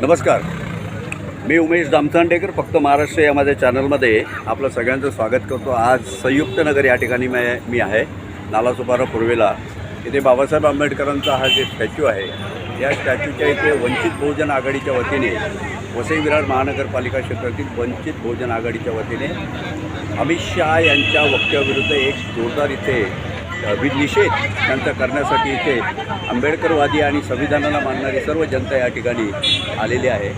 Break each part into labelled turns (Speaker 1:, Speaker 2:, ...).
Speaker 1: नमस्कार. मी उमेश दामचांडेकर फक्त महाराष्ट्र या माझ्या चॅनलमध्ये आपलं सगळ्यांचं स्वागत करतो. आज संयुक्त नगर या ठिकाणी मी मी आहे नालासोपारा पूर्वेला. इथे बाबासाहेब आंबेडकरांचा हा जे स्टॅच्यू आहे या स्टॅच्यूच्या इथे वंचित बहुजन आघाडीच्या वतीने वसई विरार महानगरपालिका क्षेत्रातील वंचित बहुजन आघाडीच्या वतीने अमित शहा यांच्या वक्तव्याविरुद्ध एक जोरदार इथे विनिषेध त्यांचा करण्यासाठी इथे आंबेडकरवादी आणि संविधानाला मानणारी सर्व जनता या ठिकाणी आलेली आहे.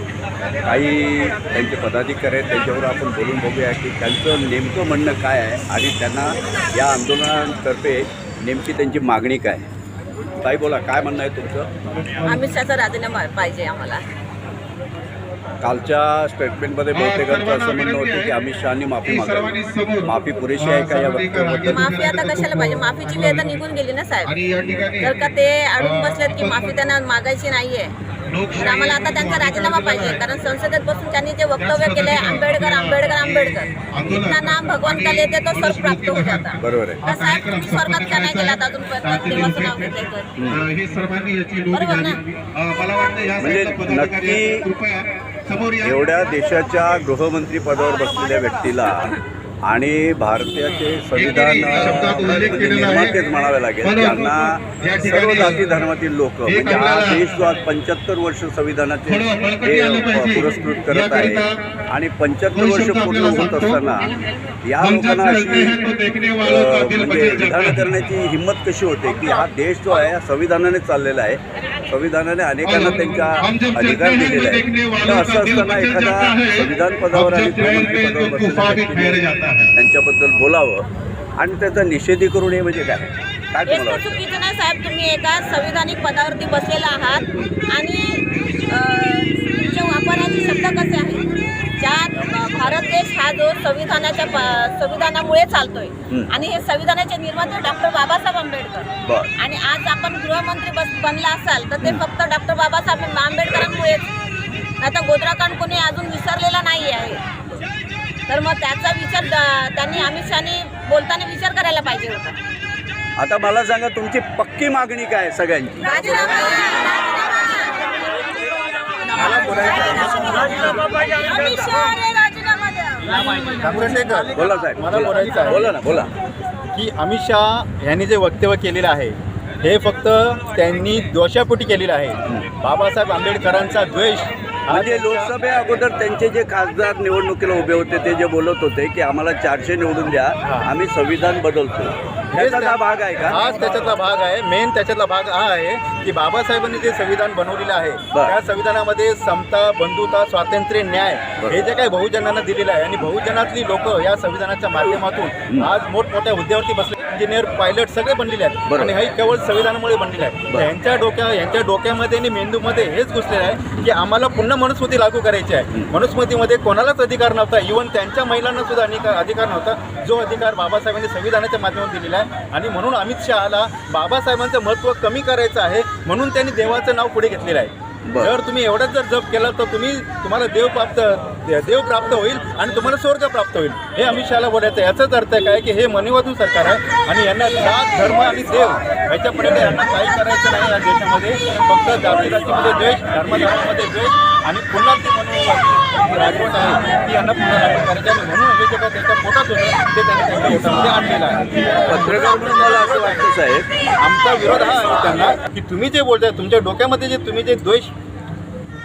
Speaker 1: काही त्यांचे पदाधिकारी आहेत त्यांच्यावर आपण बोलून बघूया की त्यांचं नेमकं म्हणणं काय आहे आणि त्यांना या आंदोलनातर्फे नेमकी त्यांची मागणी काय ताई बोला काय म्हणणं आहे तुमचं?
Speaker 2: आम्ही त्याचा राजीनामा पाहिजे आम्हाला.
Speaker 1: कालच्या स्टेटमेंटमध्ये बहुतेकांचं असं म्हणणं होतं की अमित शहानी माफी मागावी. माफी पुरेशी आहे का या वक्तव्याबद्दल
Speaker 2: माफी आता कशाला पाहिजे? माफीची वेळ तर निघून गेली ना साहेब. जर का ते अडून बसलेत की माफी त्यांना मागायची नाहीये तर आम्हाला आता त्यांचा राजीनामा पाहिजे कारण संसदेत बसून त्यांनी जे वक्तव्य केले आंबेडकर आंबेडकर आंबेडकर इतना नाम भगवान का लेते तो स्वर्ग प्राप्त हो जाता
Speaker 1: बरोबर आहे.
Speaker 2: तर साहेब तुम्ही स्वर्गात का नाही गेलात अजून देवाचं नाव घेतलंय तर.
Speaker 3: हे
Speaker 2: बरोबर ना?
Speaker 3: घ्यावी अ, मला वाटतं या
Speaker 1: म्हणजे. नक्की एवढ्या देशाच्या गृहमंत्री पदावर बसलेल्या व्यक्तीला आणि भारताचे संविधान म्हणजे. निर्मातेच म्हणावे लागेल त्यांना सर्व जाती धर्मातील लोक म्हणजे हा देश जो आज पंच्याहत्तर वर्ष संविधानाचे हे. पुरस्कृत करत आहे आणि पंच्याहत्तर वर्ष पूर्ण होत. असताना या लोकांना अशी म्हणजे विधान. करण्याची हिंमत कशी होते की हा देश जो आहे हा संविधानाने चाललेला आहे संविधानाने अनेकांना त्यांचा अधिकार दिलेला आहे तर असं असताना एखादा. संविधान पदावर आणि पदावर
Speaker 3: तो
Speaker 1: त्यांच्याबद्दल बोलावं आणि त्याचा निषेधी करून हे म्हणजे काय? काय तुम्हाला वाटतं?
Speaker 2: चुकीचं नाही साहेब तुम्ही एका संविधानिक पदावरती बसलेला आहात आणि अं, तुमचे वापरण्याचे शब्द कसे आहेत ज्यात भारत देश हा जो संविधानाच्या प- संविधानामुळे चालतोय
Speaker 1: हं.
Speaker 2: आणि हे संविधानाचे निर्माते डॉक्टर बाबासाहेब आंबेडकर.
Speaker 1: बरं.
Speaker 2: आणि आज आपण गृहमंत्री बस बनला असाल तर ते फक्त डॉक्टर बाबासाहेब आंबेडकरांमुळेच. तर गोद्राकांड कोणी अजून विसरलेला नाही आहे तर मग त्याचा विचार त्यांनी अमित शहानी बोलताना विचार करायला पाहिजे होता.
Speaker 1: आता मला सांगा तुमची पक्की मागणी काय आहे सगळ्यांची? बोला साहेब.
Speaker 4: मला
Speaker 1: बोला.
Speaker 4: बोलायचं आहे.
Speaker 1: बोला ना बोला.
Speaker 4: की अमित शहा यांनी जे वक्तव्य केलेलं आहे हे फक्त त्यांनी दोषापोटी केलेलं आहे. बाबासाहेब आंबेडकरांचा द्वेष
Speaker 1: म्हणजे लोकसभे अगोदर त्यांचे जे खासदार निवडणुकीला उभे होते ते जे बोलत होते की आम्हाला चारशे निवडून द्या आम्ही संविधान बदलतो ह्याचा हा भाग आहे का
Speaker 4: हाच त्याच्यातला भाग आहे मेन त्याच्यातला भाग हा आहे की बाबासाहेबांनी जे संविधान बनवलेलं आहे. त्या संविधानामध्ये समता बंधुता स्वातंत्र्य न्याय. हे जे काही बहुजनांना दिलेलं आहे आणि बहुजनातली लोक या संविधानाच्या माध्यमातून आज मोठमोठ्या हुद्द्यावरती बसले इंजिनियर पायलट सगळे बनलेले आहेत. आणि हे केवळ संविधानामुळे बनलेले आहे
Speaker 1: बरं.
Speaker 4: यांच्या डोक्या यांच्या डोक्यामध्ये आणि मेंदूमध्ये हेच घुसलेलं आहे की आम्हाला पुन्हा मनुस्मृती लागू करायची आहे. मनुस्मृतीमध्ये कोणालाच अधिकार नव्हता. इव्हन त्यांच्या महिलांना सुद्धा अधिकार अधिकार नव्हता. जो अधिकार बाबासाहेबांनी संविधानाच्या माध्यमातून दिलेला आहे. आणि म्हणून अमित शहाला बाबासाहेबांचं महत्त्व कमी करायचं आहे. म्हणून त्यांनी देवाचं नाव पुढे घेतलेलं आहे. जर तुम्ही एवढाच जर जप केला तर तुम्ही तुम्हाला देव प्राप्त दे- देव प्राप्त होईल आणि तुम्हाला स्वर्ग प्राप्त होईल. हे अमित शहाला बोलायचं याचाच अर्थ काय की हे मनिवादू सरकार आहे आणि यांना जात धर्म आणि देव ह्याच्या पलीकडे यांना काही करायचं नाही या देशामध्ये. फक्त जाती जातीमध्ये द्वेष धर्मधर्मामध्ये द्वेष आणि पुन्हा ती मनुवादी राजवट आहे. ती यांना पुन्हा लागू करायची आणि म्हणून हे जे काय त्याच्या पोटात होतं ते त्यांनी त्यांच्या पोटामध्ये आणलेलं आहे.
Speaker 1: पत्रकार म्हणून मला असं वाटतं साहेब
Speaker 4: आमचा विरोध हा आहे त्यांना की तुम्ही जे बोलताय तुमच्या डोक्यामध्ये जे तुम्ही जे द्वेष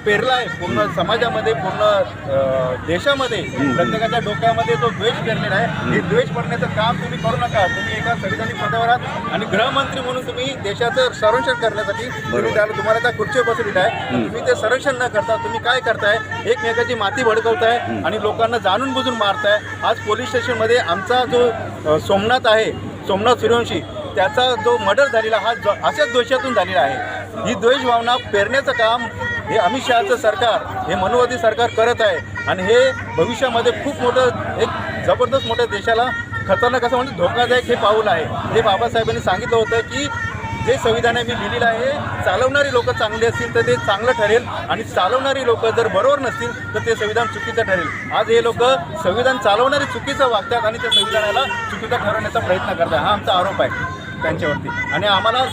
Speaker 4: पेरला आहे पूर्ण समाजामध्ये पूर्ण देशामध्ये प्रत्येकाच्या डोक्यामध्ये तो द्वेष पेरलेला आहे. हे द्वेष पडण्याचं काम तुम्ही करू नका. तुम्ही एका संविधानिक पदावर आहात आणि गृहमंत्री म्हणून तुम्ही देशाचं संरक्षण करण्यासाठी तुम्ही त्याला तुम्हाला त्या खुर्चीवर बसवलेलं आहे तुम्ही ते संरक्षण न करता तुम्ही काय करताय? एकमेकाची माती भडकवताय आणि लोकांना जाणून बुजून मारताय. आज पोलीस स्टेशनमध्ये आमचा जो सोमनाथ आहे सोमनाथ सूर्यवंशी त्याचा जो मर्डर झालेला हा ज- अशाच द्वेषातून झालेला आहे. ही द्वेष भावना पेरण्याचं काम हे अमित शहाचं सरकार हे मनोवादी सरकार करत आहे. आणि हे भविष्यामध्ये खूप मोठं एक जबरदस्त मोठ्या देशाला खतरनाक असं म्हणजे धोकादायक हे पाऊल आहे. हे बाबासाहेबांनी सांगितलं होतं की जे संविधान आहे मी लिहिलेलं आहे चालवणारी लोक चांगली असतील तर ते चांगलं ठरेल. आणि चालवणारी लोक जर बरोबर नसतील तर ते संविधान चुकीचं ठरेल. आज हे लोक संविधान चालवणारी चुकीचं वागतात आणि त्या संविधानाला चुकीचं ठरवण्याचा प्रयत्न करतात. हा आमचा आरोप आहे.
Speaker 5: त्यांच्यावरती. आणि आम्हाला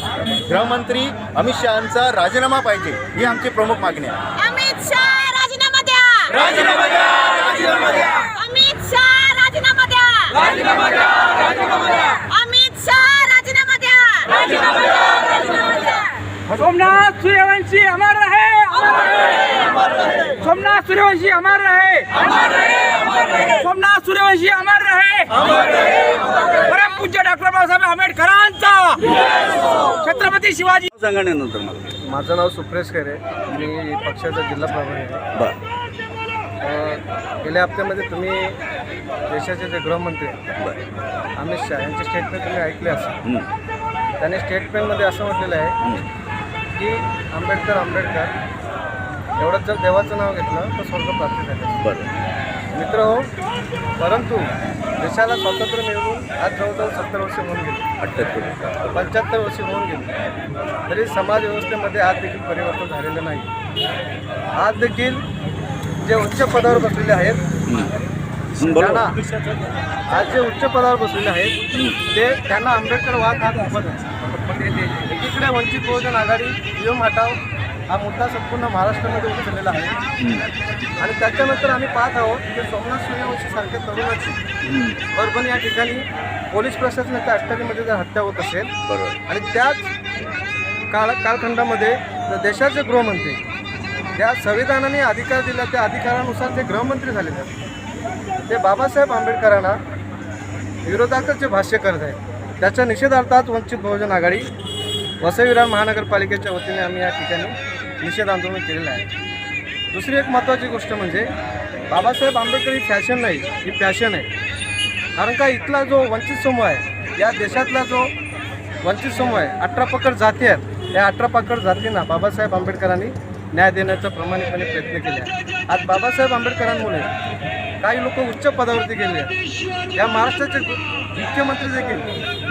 Speaker 5: गृहमंत्री अमित शहाचा राजीनामा पाहिजे ही आमची प्रमुख मागणी आहे.
Speaker 1: अमित शाह राजीनामा द्या! राजीनामा द्या राजीनामा द्या! अमित शाह राजीनामा द्या! राजीनामा द्या राजीनामा द्या! अमित शाह राजीनामा द्या! राजीनामा द्या राजीनामा द्या!
Speaker 6: सोमनाथ सूर्यवंशी अमर रहे! सोमनाथ सूर्यवंशी अमर रहे! सोमनाथ सूर्यवंशी अमर रहे! परम पूज्य डॉक्टर बाबासाहेब आंबेडकरांचा. छत्रपती शिवाजी.
Speaker 3: सांगा नंतर मला.
Speaker 7: माझं नाव सुप्रेश खरे. मी पक्षाचा जिल्हा प्रभारी आहे.
Speaker 3: बर.
Speaker 7: अ, गेल्या हप्त्यामध्ये तुम्ही देशाचे जे गृहमंत्री आहेत,
Speaker 3: बर.
Speaker 7: अमित शहा यांचे स्टेटमेंट तुम्ही ऐकले असेल.
Speaker 3: हं,
Speaker 7: त्याने स्टेटमेंटमध्ये असं म्हटलेलं आहे
Speaker 3: हं.
Speaker 7: की आंबेडकर आंबेडकर एवढंच जर देवाचं नाव घेतलं तर स्वर्ग प्राप्ती झाले
Speaker 3: बरं.
Speaker 7: मित्र हो परंतु देशाला स्वातंत्र्य मिळवून आज जवळजवळ सत्तर वर्ष होऊन गेली.
Speaker 3: अठ्ठ्याहत्तर
Speaker 7: पंच्याहत्तर वर्षे होऊन गेली. तरी समाज व्यवस्थेमध्ये आज देखील परिवर्तन झालेलं नाही. आज देखील जे उच्च पदावर बसलेले आहेत त्यांना आज जे उच्च पदावर बसलेले आहेत ते त्यांना आंबेडकर वाद हा खूपच आहे. एकीकडे वंचित बहुजन आघाडी युम हटाव हा मुद्दा संपूर्ण महाराष्ट्रामध्ये उचललेला आहे. आणि त्याच्यानंतर आम्ही पाहत आहोत की सोमनाथ सूर्यवंशी सारख्या तरुणाची. परभणी या ठिकाणी पोलीस प्रशासनाच्या अटकालीमध्ये जर हत्या होत असेल
Speaker 3: बरोबर.
Speaker 7: आणि त्याच काळ कालखंडामध्ये देशाचे गृहमंत्री त्या संविधानाने अधिकार दिला त्या अधिकारानुसार ते गृहमंत्री झाले आहेत ते बाबासाहेब आंबेडकरांना विरोधातच जे भाष्य करत आहेत त्याच्या निषेधार्थात वंचित बहुजन आघाडी वसई विरार महानगरपालिकेच्या वतीने आम्ही या ठिकाणी निषेध आंदोलन केलेलं आहे. दुसरी एक महत्त्वाची गोष्ट म्हणजे बाबासाहेब आंबेडकर ही फॅशन नाही ही पॅशन आहे. कारण का इथला जो वंचित समूह आहे या देशातला जो वंचित समूह आहे अठरा पकड जाती आहेत या अठरा पकड जातींना बाबासाहेब आंबेडकरांनी न्याय देण्याचा प्रामाणिकपणे प्रयत्न केले आहे. आज बाबासाहेब आंबेडकरांमुळे काही लोक उच्च पदावरती गेले आहेत. या महाराष्ट्राचे मुख्यमंत्री देखील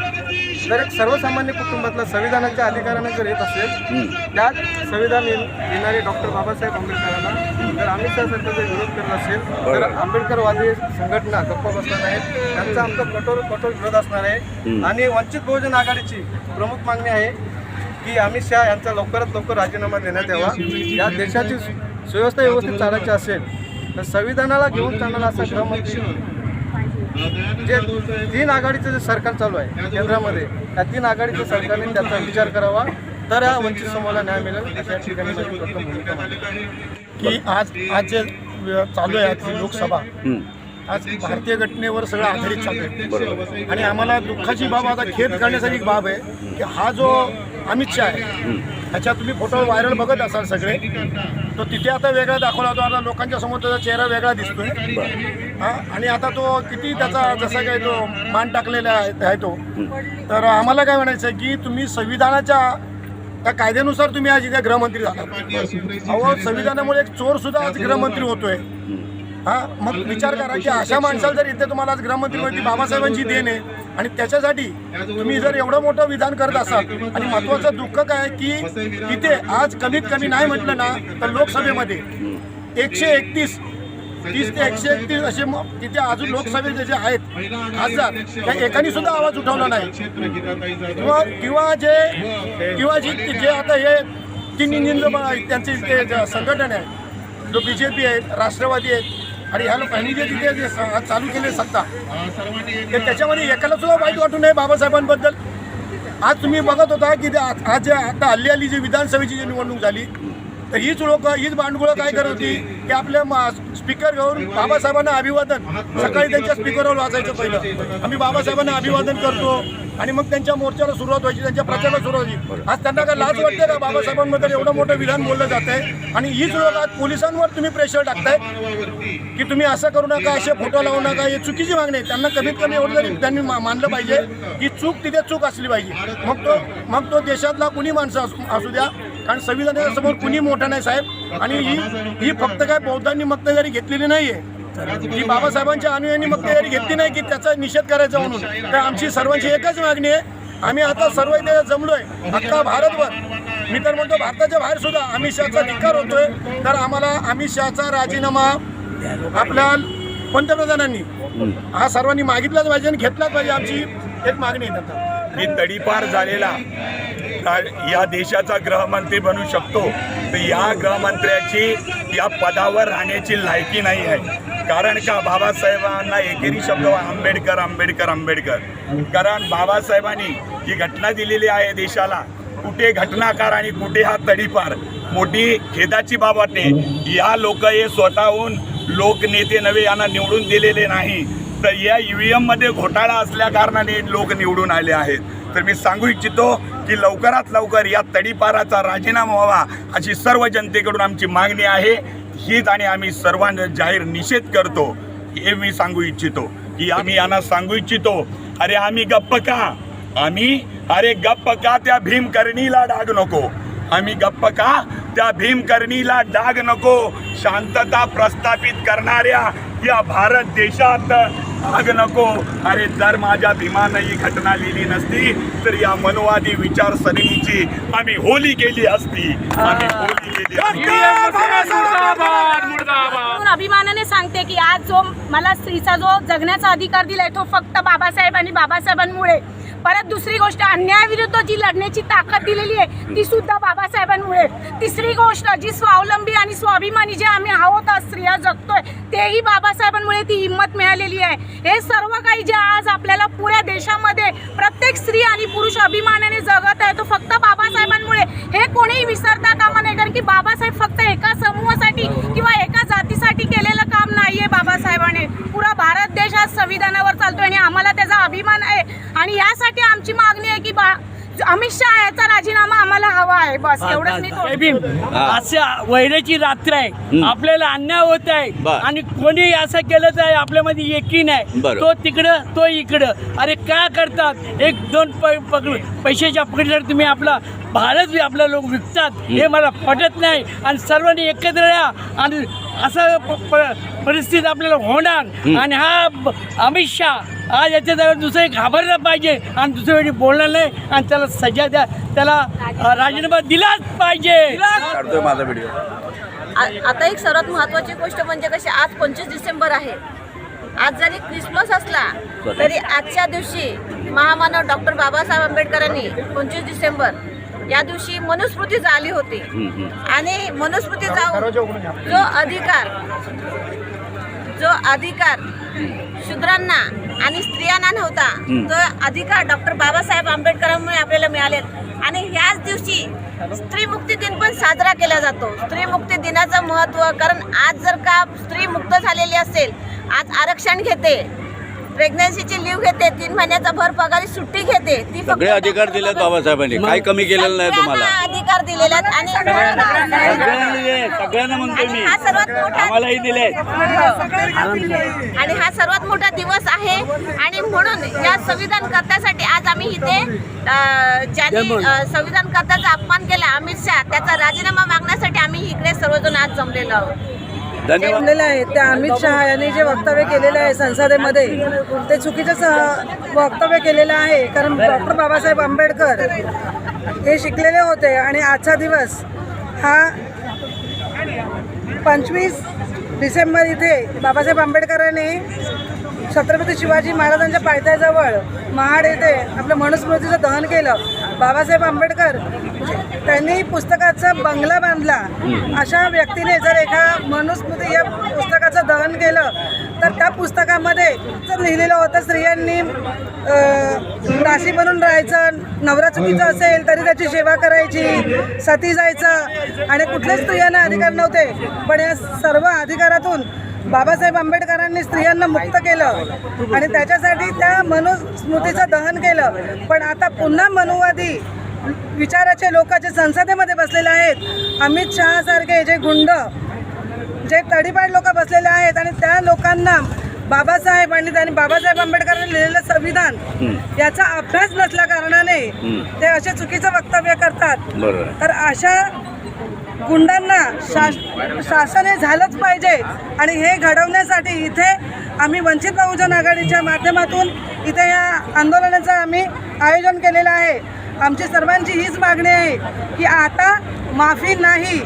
Speaker 7: जर एक सर्वसामान्य कुटुंबातला संविधानाच्या अधिकाराने जर येत असेल. त्यात संविधान लिहिणारे डॉक्टर बाबासाहेब आंबेडकरांना जर अमित शहा सरकार जर विरोध करत असेल तर. आंबेडकरवादी संघटना गप्प बसणार आहेत त्यांचा आमचा कठोर कठोर विरोध असणार आहे. आणि वंचित बहुजन आघाडीची प्रमुख मागणी आहे की अमित शहा यांचा लवकरात लवकर राजीनामा देण्यात यावा या देशाची सुव्यवस्था व्यवस्थित चालायची असेल तर संविधानाला घेऊन चालणारा असा गृहमंत्री जे तीन आघाडीचं जे सरकार चालू आहे केंद्रामध्ये त्या तीन आघाडीच्या सरकारने त्याचा विचार करावा तर या वंचित समूहाला न्याय मिळेल अशा ठिकाणी.
Speaker 5: की आज आज जे चालू आहे आजची लोकसभा. आज भारतीय घटनेवर सगळं आधारित चालू आहे आणि आम्हाला दुःखाची बाब आता खेद करण्यासाठी एक बाब आहे की हा जो अमित शहा आहे
Speaker 3: हं.
Speaker 5: ह्याच्या तुम्ही फोटो व्हायरल बघत असाल सगळे तो तिथे आता वेगळा दाखवला होता. आता लोकांच्या समोर त्याचा चेहरा वेगळा दिसतोय. हा आणि आता तो किती त्याचा जसा काही तो मान टाकलेला आहे आहे तो. तर आम्हाला काय म्हणायचं आहे की तुम्ही संविधानाच्या त्या कायद्यानुसार तुम्ही आज इथे गृहमंत्री झाला. अहो संविधानामुळे एक चोर सुद्धा आज गृहमंत्री होतोय. हा मग विचार करा की अशा माणसाला जर इथे तुम्हाला आज गृहमंत्री म्हणते बाबासाहेबांची देण आहे. आणि त्याच्यासाठी तुम्ही जर एवढं मोठं विधान करत असाल आणि महत्वाचं दुःख काय आहे की तिथे आज कमीत कमी नाही म्हटलं ना तर लोकसभेमध्ये एकशे एकतीस तीस ते एकशे एकतीस असे तिथे अजून लोकसभेचे जे आहेत खासदार त्या एकाने सुद्धा आवाज उठवला नाही. किंवा किंवा जे किंवा जी जे आता हे तीन इंजिनचं ब- त्यांचे ते संघटन आहे जो बी जे पी आहे राष्ट्रवादी आहेत आणि ह्या लोकांनी जे तिथे जे स- आज चालू केले सत्ता तर त्याच्यामध्ये एकाला सुद्धा वाईट वाटू नये बाबासाहेबांबद्दल. आज तुम्ही बघत होता की ते आज आज जे आता हल्ली हल्ली जी विधानसभेची जी निवडणूक झाली तर हीच लोक हीच बांडगुळं काय करत होती की आपल्या स्पीकर घेऊन बाबासाहेबांना अभिवादन. सकाळी त्यांच्या स्पीकरवर वाचायचं पहिलं. आम्ही बाबासाहेबांना अभिवादन करतो आणि मग त्यांच्या मोर्चाला सुरुवात व्हायची त्यांच्या प्रचाराला सुरुवात व्हायची. आज त्यांना काय लाज वाटते का बाबासाहेबांबद्दल एवढं मोठं विधान बोललं जात आहे आणि हीच लोक आज पोलिसांवर तुम्ही प्रेशर टाकताय की तुम्ही असं करू नका असे फोटो लावू नका हे चुकीची मागणी आहे. त्यांना कमीत कमी एवढं तरी त्यांनी मा- मानलं पाहिजे की चूक तिथे चूक असली पाहिजे. मग तो मग तो देशातला कुणी माणसं असू असू द्या कारण संविधानाच्या समोर कुणी मोठं नाही साहेब. आणि ही ही फक्त काय बौद्धांनी मक्तेदारी घेतलेली नाहीये. ही बाबासाहेबांच्या अनुयायांनी मक्तेदारी घेतली नाही की त्याचा निषेध करायचा म्हणून. तर आमची सर्वांची एकच मागणी आहे. आम्ही आता सर्व इथे जमलोय. अख्खा भारतभर. मी तर म्हणतो भारताच्या बाहेर सुद्धा अमित शहाचा धिक्कार होतोय. तर आम्हाला अमित शहाचा राजीनामा आपल्या पंतप्रधानांनी हा सर्वांनी मागितलाच पाहिजे आणि घेतलाच पाहिजे. आमची एक मागणी आहे
Speaker 8: मी तडीपार झालेला. या देशाचा गृहमंत्री बनू शकतो? तर या गृहमंत्र्याची या पदावर राहण्याची लायकी नाही आहे. कारण का? बाबासाहेबांना एकेरी शब्द आंबेडकर आंबेडकर आंबेडकर. कारण बाबासाहेबांनी ही घटना दिलेली आहे देशाला कुठे घटनाकार आणि कुठे हा तडीपार मोठी खेदाची बाब वाटते. या लोक हे स्वतःहून लोकनेते नवे यांना निवडून दिलेले नाही. तर या ई व्ही एममध्ये घोटाळा असल्या कारणाने लोक निवडून आले आहेत. तर मी सांगू इच्छितो की लवकरात लवकर या तडीपाराचा राजीनामा व्हावा अशी सर्व जनतेकडून आमची मागणी आहे. हीच आणि आम्ही सर्वांना जाहीर निषेध करतो. हे मी सांगू इच्छितो. की आम्ही यांना सांगू इच्छितो अरे आम्ही गप्प का? आम्ही अरे गप्प का त्या भीमकर्णीला डाग नको? आम्ही गप्प का त्या भीमकर्णीला डाग नको? शांतता प्रस्थापित करणाऱ्या या भारत देशात आग नको. अरे जर माझ्या भीमानं ही घटना लिहिली नसती तर या मनोवादी विचारसरणीची आम्ही होली केली असती. आम्ही होली केली असती.
Speaker 9: म्हणून अभिमानाने सांगते की आज जो मला स्त्रीचा जो जगण्याचा अधिकार दिलाय तो फक्त बाबासाहेब आणि बाबासाहेबांमुळे. परत दुसरी गोष्ट अन्यायाविरुद्ध जी लढण्याची ताकद दिलेली आहे ती सुद्धा बाबासाहेबांमुळे. तिसरी गोष्ट जी स्वावलंबी आणि स्वाभिमानी जे आम्ही आहोत आज स्त्रिया जगतोय तेही बाबासाहेबांमुळे ती हिंमत मिळालेली आहे. हे सर्व काही जे आज आपल्याला पुऱ्या देशामध्ये प्रत्येक स्त्री आणि पुरुष अभिमानाने जगत आहे तो फक्त बाबासाहेबांमुळे. हे कोणीही विसरता कामा नाही कारण की बाबासाहेब फक्त एका समूहासाठी किंवा एका जातीसाठी केलेलं काम नाहीये बाबासाहेबांनी. पुरा भारत देश आज संविधानावर चालतोय आणि आम्हाला त्याचा अभिमान आहे. आणि यासाठी आमची मागणी आहे की बा अमित शहा याचा राजीनामा आम्हाला हवा आहे. बस एवढंच मी
Speaker 10: वैराची रात्र आहे. आपल्याला अन्याय होत आहे
Speaker 1: बर.
Speaker 10: आणि कोणी असं केलं आहे आपल्यामध्ये यकीन आहे.
Speaker 1: बरं.
Speaker 10: तो तिकडं तो इकडं. अरे का करतात? एक दोन पै- पकड पैशाच्या पकडल्यावर तुम्ही आपला भारत बी आपला लोक विकतात. हे मला पटत नाही. आणि सर्वांनी एकत्र या आणि असं प- प- परिस्थिती आपल्याला होणार. आणि हा ब- अमित शहा आज याच्या जागेवर दुसरे घाबरलं पाहिजे. आणि दुसऱ्या वेळी बोलणार नाही. आणि त्याला सजा द्या. त्याला राजीनामा दिलाच पाहिजे.
Speaker 1: माझा व्हिडिओ
Speaker 2: आ- आता एक सर्वात महत्वाची गोष्ट म्हणजे कशी आज पंचवीस डिसेंबर आहे. आज जरी क्रिसमस असला तरी आजच्या दिवशी महामानव डॉक्टर बाबासाहेब आंबेडकरांनी पंचवीस डिसेंबर या दिवशी मनुस्मृती झाली होती. आणि मनुस्मृती जाऊन जो अधिकार जो अधिकार शूद्रांना आणि स्त्रियांना नव्हता तो अधिकार डॉक्टर बाबासाहेब आंबेडकरांमुळे आपल्याला मिळाले आणि ह्याच दिवशी स्त्री मुक्ती दिन पण साजरा केला जातो. स्त्री मुक्ती दिनाचं महत्त्व कारण आज जर का स्त्री मुक्त झालेली असेल आज आरक्षण घेते प्रेग्नन्सीची लिव्ह घेते तीन महिन्याचा भर पगारी सुट्टी घेते ती फक्त
Speaker 1: सगळे अधिकार दिलेत बाबासाहेबांनी. काय कमी केलेलं नाही तुम्हाला.
Speaker 2: सगळ्यांना अधिकार दिलेले आहेत आणि
Speaker 1: सगळ्यांना दिले सगळ्यांना म्हणतोय
Speaker 2: आणि
Speaker 1: मी.
Speaker 2: हा सर्वात मोठा
Speaker 1: आम्हालाही दिले
Speaker 2: आणि हा सर्वात मोठा दिवस आहे. आणि म्हणून या संविधान करत्यासाठी आज आम्ही इथे अ, ज्यांनी अ, संविधान करत्याचा अपमान केला अमित शहा त्याचा राजीनामा मागण्यासाठी आम्ही इकडे सर्वजण आज जमलेलो आहोत.
Speaker 11: जमलेलं आहे त्या अमित शहा यांनी जे वक्तव्य केलेलं आहे संसदेमध्ये ते चुकीचं स- वक्तव्य केलेलं आहे कारण डॉक्टर बाबासाहेब आंबेडकर हे शिकलेले होते आणि आजचा दिवस हा पंचवीस डिसेंबर इथे बाबासाहेब आंबेडकरांनी छत्रपती शिवाजी महाराजांच्या पायथ्याजवळ महाड येथे आपलं मनुस्मृतीचं दहन केलं. बाबासाहेब आंबेडकर त्यांनी पुस्तकाचा बंगला बांधला. अशा व्यक्तीने जर एका मनुस्मृती या पुस्तकाचं दहन केलं तर त्या पुस्तकामध्ये जर लिहिलेलं होतं स्त्रियांनी दासी बनून राहायचं नवरा चुकीचं असेल तरी त्याची सेवा करायची सती जायचं आणि कुठल्याच स्त्रियांना अधिकार नव्हते. पण या सर्व अधिकारातून बाबासाहेब आंबेडकरांनी स्त्रियांना मुक्त केलं आणि त्याच्यासाठी त्या मनुस्मृतीचं दहन केलं. पण आता पुन्हा मनुवादी विचाराचे लोक जे संसदेमध्ये बसलेले आहेत अमित शहासारखे जे गुंड जे तडीपाड लोक बसलेले आहेत आणि त्या लोकांना बाबासाहेब आणि त्यांनी बाबासाहेब आंबेडकरांनी लिहिलेलं संविधान याचा अभ्यास नसल्या कारणाने ते असे चुकीचं वक्तव्य करतात. तर अशा गुंडांना शास शासन हे झालंच पाहिजे. आणि हे घडवण्यासाठी इथे आम्ही वंचित बहुजन आघाडीच्या माध्यमातून इथे या आंदोलनाचं आम्ही आयोजन केलेलं आहे. आमची सर्वांची हीच मागणी आहे की आता माफी नाही.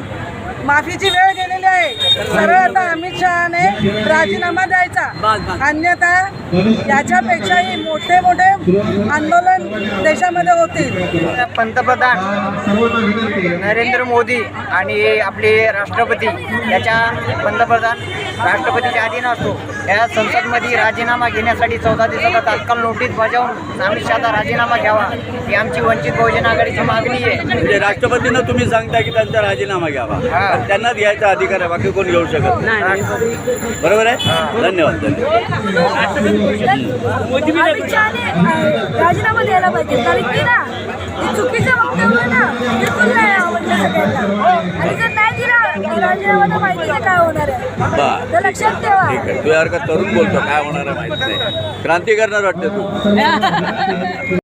Speaker 11: माफीची वेळ गेलेली आहे. सरळ आता अमित शहाने राजीनामा द्यायचा. अन्यथा याच्यापेक्षाही मोठे मोठे आंदोलन देशामध्ये होतील.
Speaker 12: पंतप्रधान नरेंद्र मोदी आणि आपले राष्ट्रपती याच्या पंतप्रधान राष्ट्रपतीच्या अधीन असतो. या संसदमध्ये राजीनामा घेण्यासाठी चौदा दिवसाचा तात्काळ नोटीस बजावून अमित शहाचा राजीनामा घ्यावा ही आमची वंचित बहुजन आघाडीची मागणी आहे.
Speaker 1: म्हणजे राष्ट्रपतींना तुम्ही सांगताय की त्यांचा राजीनामा घ्यावा. त्यांनाच घ्यायचा अधिकार आहे बाकी कोण घेऊ शकत नाही. बरोबर आहे? धन्यवाद धन्यवाद.
Speaker 10: राजीनामा द्यायला पाहिजे. कारण की ना ते चुकीचं वक्तव्य ना बिलकुल नाही आवडलं सगळ्यांना. आणि जर नाही दिला राजीनामा तर माहिती आहे काय होणार आहे. तर लक्षात ठेवा.
Speaker 1: ठीक आहे. तुझ्यासारखा तरुण बोलतो काय होणार आहे माहीत नाही. क्रांती करणार वाटतं तू.